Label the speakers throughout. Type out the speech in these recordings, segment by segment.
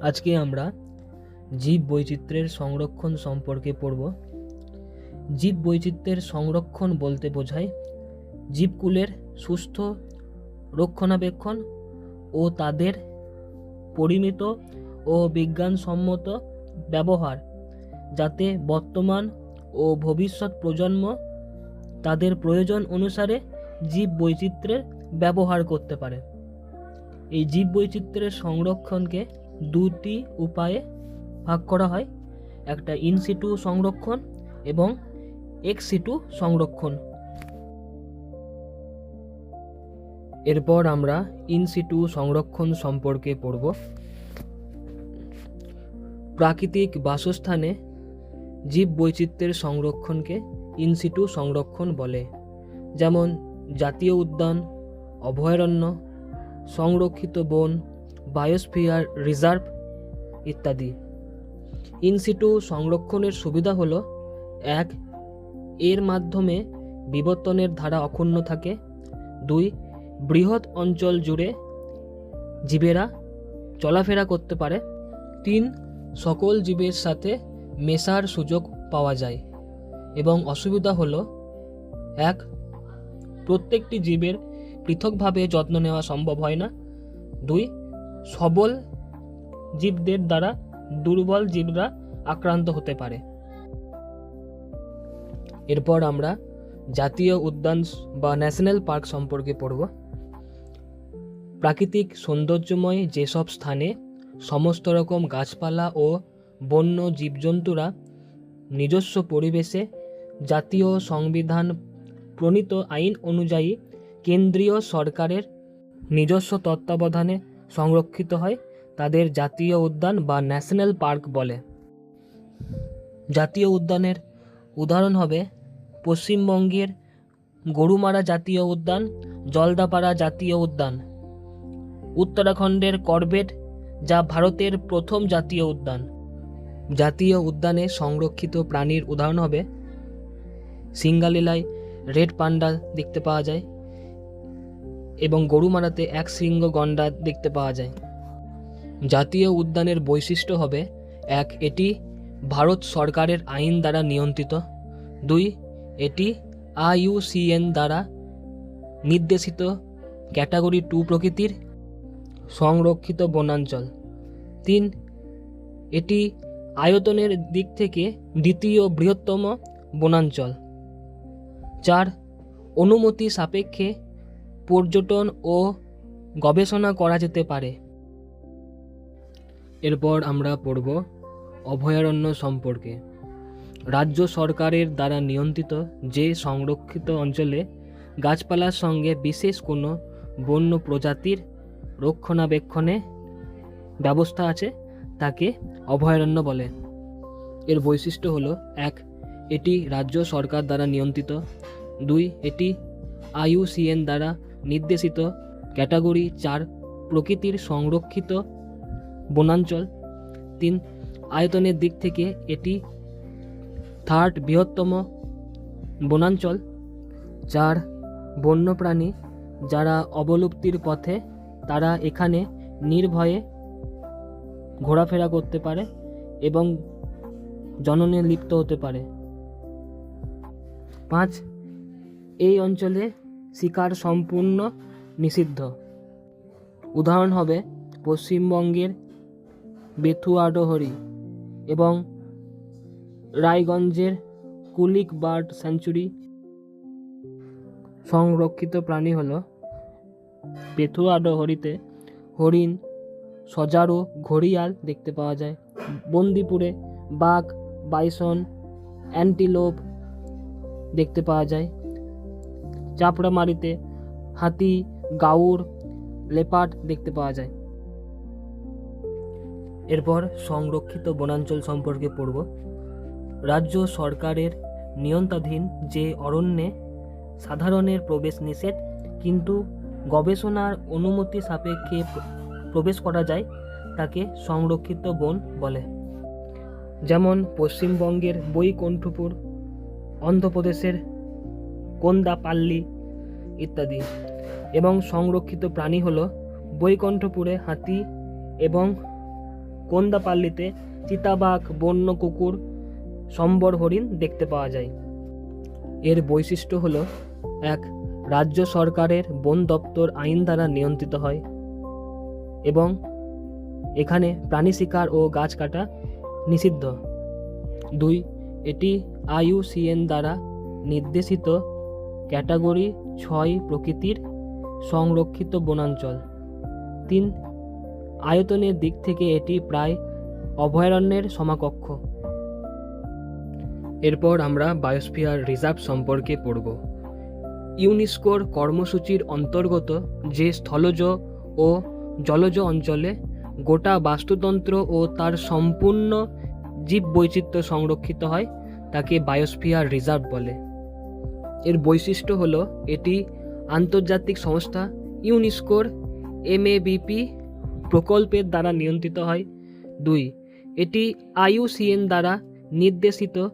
Speaker 1: আজকে আমরা জীব বৈচিত্র্যের সংরক্ষণ সম্পর্কে পড়ব। জীব বৈচিত্র্যের সংরক্ষণ বলতে বোঝায় জীবকুলের সুস্থ রক্ষণাবেক্ষণ ও তাদের পরিমিত ও বিজ্ঞানসম্মত ব্যবহার, যাতে বর্তমান ও ভবিষ্যৎ প্রজন্ম তাদের প্রয়োজন অনুসারে জীব বৈচিত্র্যের ব্যবহার করতে পারে। এই জীব বৈচিত্র্যের সংরক্ষণকে দুটি উপায়ে ভাগ করা হয়। একটা ইনসিটু সংরক্ষণ এবং এক্সিটু সংরক্ষণ। এরপর আমরা ইনসিটু সংরক্ষণ সম্পর্কে পড়ব। প্রাকৃতিক বাসস্থানে জীব বৈচিত্র্যের সংরক্ষণকে ইনসিটু সংরক্ষণ বলে। যেমন জাতীয় উদ্যান, অভয়ারণ্য, সংরক্ষিত বন বায়োস্ফিয়ার রিজার্ভ ইত্যাদি। ইনসিটু সংরক্ষণের সুবিধা হলো, এক, এর মাধ্যমে বিবর্তনের ধারা অক্ষুণ্ণ থাকে। দুই, বৃহৎ অঞ্চল জুড়ে জীবেরা চলাফেরা করতে পারে। তিন, সকল জীবের সাথে মেশার সুযোগ পাওয়া যায়। এবং অসুবিধা হলো, এক, প্রত্যেকটি জীবের পৃথকভাবে যত্ন নেওয়া সম্ভব হয় না। দুই সবল জীবদের দ্বারা দুর্বল জীবরা আক্রান্ত হতে পারে। এরপর আমরা জাতীয় উদ্যান বা ন্যাশনাল পার্ক সম্পর্কে পড়ব। প্রাকৃতিক সৌন্দর্যময় যেসব স্থানে সমস্ত রকম গাছপালা ও বন্য জীবজন্তুরা নিজস্ব পরিবেশে জাতীয় সংবিধান প্রণীত আইন অনুযায়ী কেন্দ্রীয় সরকারের নিজস্ব তত্ত্বাবধানে সংরক্ষিত হয়, তাদের জাতীয় উদ্যান বা ন্যাশনাল পার্ক বলে। জাতীয় উদ্যানের উদাহরণ হবে পশ্চিমবঙ্গের গরুমারা জাতীয় উদ্যান, জলদাপাড়া জাতীয় উদ্যান। উত্তরাখণ্ডের করবেট, যা ভারতের প্রথম জাতীয় উদ্যান। জাতীয় উদ্যানে সংরক্ষিত প্রাণীর উদাহরণ হবে সিঙ্গালীলায় রেড পান্ডা দেখতে পাওয়া যায়। এবং গরুমারাতে এক শৃঙ্গ গন্ডা দেখতে পাওয়া যায়। জাতীয় উদ্যানের বৈশিষ্ট্য হবে, এক, এটি ভারত সরকারের আইন দ্বারা নিয়ন্ত্রিত। দুই, এটি আইইউসিএন দ্বারা নির্দেশিত ক্যাটাগরি টু প্রকৃতির সংরক্ষিত বনাঞ্চল। তিন, এটি আয়তনের দিক থেকে দ্বিতীয় বৃহত্তম বনাঞ্চল। চার, অনুমতি সাপেক্ষে পর্যটন ও গবেষণা করা যেতে পারে। এরপর আমরা পড়ব অভয়ারণ্য সম্পর্কে। রাজ্য সরকারের দ্বারা নিয়ন্ত্রিত যে সংরক্ষিত অঞ্চলে গাছপালার সঙ্গে বিশেষ কোনো বন্য প্রজাতির রক্ষণাবেক্ষণে ব্যবস্থা আছে, তাকে অভয়ারণ্য বলে। এর বৈশিষ্ট্য হলো, এক, এটি রাজ্য সরকার দ্বারা নিয়ন্ত্রিত। দুই, এটি আইইউসিএন দ্বারা নির্দেশিত ক্যাটাগরি চার, প্রকৃতির সংরক্ষিত বনাঞ্চল। তিন, আয়তনের দিক থেকে এটি থার্ড বৃহত্তম বনাঞ্চল। চার, বন্যপ্রাণী যারা অবলুপ্তির পথে, তারা এখানে নির্ভয়ে ঘোরাফেরা করতে পারে এবং জননে লিপ্ত হতে পারে। পাঁচ, এই অঞ্চলে শিকার সম্পূর্ণ নিষিদ্ধ। উদাহরণ হবে পশ্চিমবঙ্গের বেথুয়াডোহরি এবং রায়গঞ্জের কুলিক বার্ড স্যাঞ্চুরি সংরক্ষিত প্রাণী হলো বেথুয়াডোহরিতে হরিণ, সজারু, ঘড়িয়াল দেখতে পাওয়া যায়। বন্দিপুরে বাঘ, বাইসন, অ্যান্টিলোপ দেখতে পাওয়া যায়। চাপড়ামারিতে হাতি, গাউর, লেপার্ড দেখতে পাওয়া যায়। এরপর সংরক্ষিত বনাঞ্চল সম্পর্কে পড়ব। রাজ্য সরকারের নিয়ন্ত্রণাধীন যে অরণ্যে সাধারণের প্রবেশ নিষেধ, কিন্তু গবেষণার অনুমতি সাপেক্ষে প্রবেশ করা যায়, তাকে সংরক্ষিত বন বলে। যেমন পশ্চিমবঙ্গের বৈকুণ্ঠপুর, অন্ধ্রপ্রদেশের কোন্দাপাল্লি ইত্যাদি। এবং সংরক্ষিত প্রাণী হলো বৈকণ্ঠপুরে হাতি এবং কোন্দাপাল্লিতে চিতাবাঘ, বন্য কুকুর, সম্বর হরিণ দেখতে পাওয়া যায়। এর বৈশিষ্ট্য হল, এক, রাজ্য সরকারের বন দপ্তর আইন দ্বারা নিয়ন্ত্রিত হয় এবং এখানে প্রাণী শিকার ও গাছ কাটা নিষিদ্ধ। দুই, এটি আইইউসিএন দ্বারা নির্দেশিত ক্যাটাগরি ছয় প্রকৃতির সংরক্ষিত বনাঞ্চল। তিন, আয়তনের দিক থেকে এটি প্রায় অভয়ারণ্যের সমাকক্ষ। এরপর আমরা বায়োস্ফিয়ার রিজার্ভ সম্পর্কে পড়ব। ইউনেস্কোর কর্মসূচির অন্তর্গত যে স্থলজ ও জলজ অঞ্চলে গোটা বাস্তুতন্ত্র ও তার সম্পূর্ণ জীববৈচিত্র্য সংরক্ষিত হয়, তাকে বায়োস্ফিয়ার রিজার্ভ বলে। এর বৈশিষ্ট্য হল এটি আন্তর্জাতিক সংস্থা ইউনেস্কোর এমএবিপি প্রকল্পের দ্বারা নিয়ন্ত্রিত হয়। দুই, এটি আইইউসিএন দ্বারা নির্দেশিত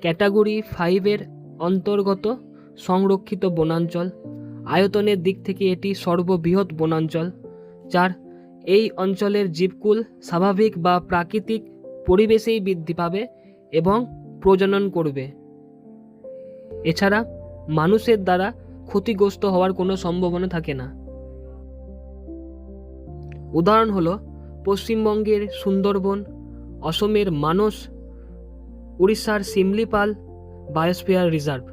Speaker 1: ক্যাটাগরি ফাইভের অন্তর্গত সংরক্ষিত বনাঞ্চল। আয়তনের দিক থেকে এটি সর্ববৃহৎ বনাঞ্চল। চার, এই অঞ্চলের জীবকুল স্বাভাবিক বা প্রাকৃতিক পরিবেশেই বৃদ্ধি পাবে এবং প্রজনন করবে। এছাড়া মানুষের দ্বারা ক্ষতিগ্রস্ত হওয়ার কোনো সম্ভাবনা থাকে না। উদাহরণ হলো, পশ্চিমবঙ্গের সুন্দরবন, অসমের মানস, উড়িষ্যার সিমলিপাল বায়োস্ফিয়ার রিজার্ভ।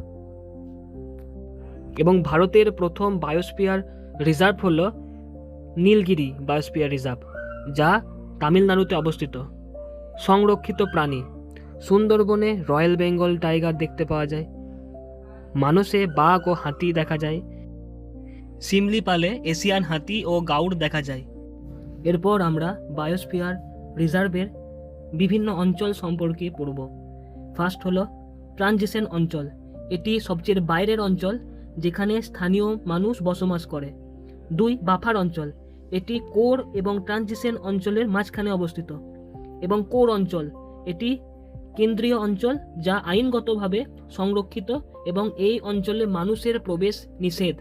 Speaker 1: এবং ভারতের প্রথম বায়োস্ফিয়ার রিজার্ভ হল নীলগিরি বায়োস্ফিয়ার রিজার্ভ, যা তামিলনাড়ুতে অবস্থিত। সংরক্ষিত প্রাণী। সুন্দরবনে রয়্যাল বেঙ্গল টাইগার দেখতে পাওয়া যায়। মানসে বাঘ ও হাতি দেখা যায়। সিমলিপালে এশিয়ান হাতি ও গাউড় দেখা যায়। এরপর আমরা বায়োস্ফিয়ার রিজার্ভের বিভিন্ন অঞ্চল সম্পর্কে পড়ব। ফার্স্ট হলো ট্রানজিশন অঞ্চল। এটি সবচেয়ে বাইরের অঞ্চল যেখানে স্থানীয় মানুষ বসবাস করে। দুই বাফার অঞ্চল। এটি কোর এবং ট্রানজিশন অঞ্চলের মাঝখানে অবস্থিত। এবং কোর অঞ্চল এটি কেন্দ্রীয় অঞ্চল যা আইনগতভাবে সংরক্ষিত এবং এই অঞ্চলে মানুষের প্রবেশ নিষেধ।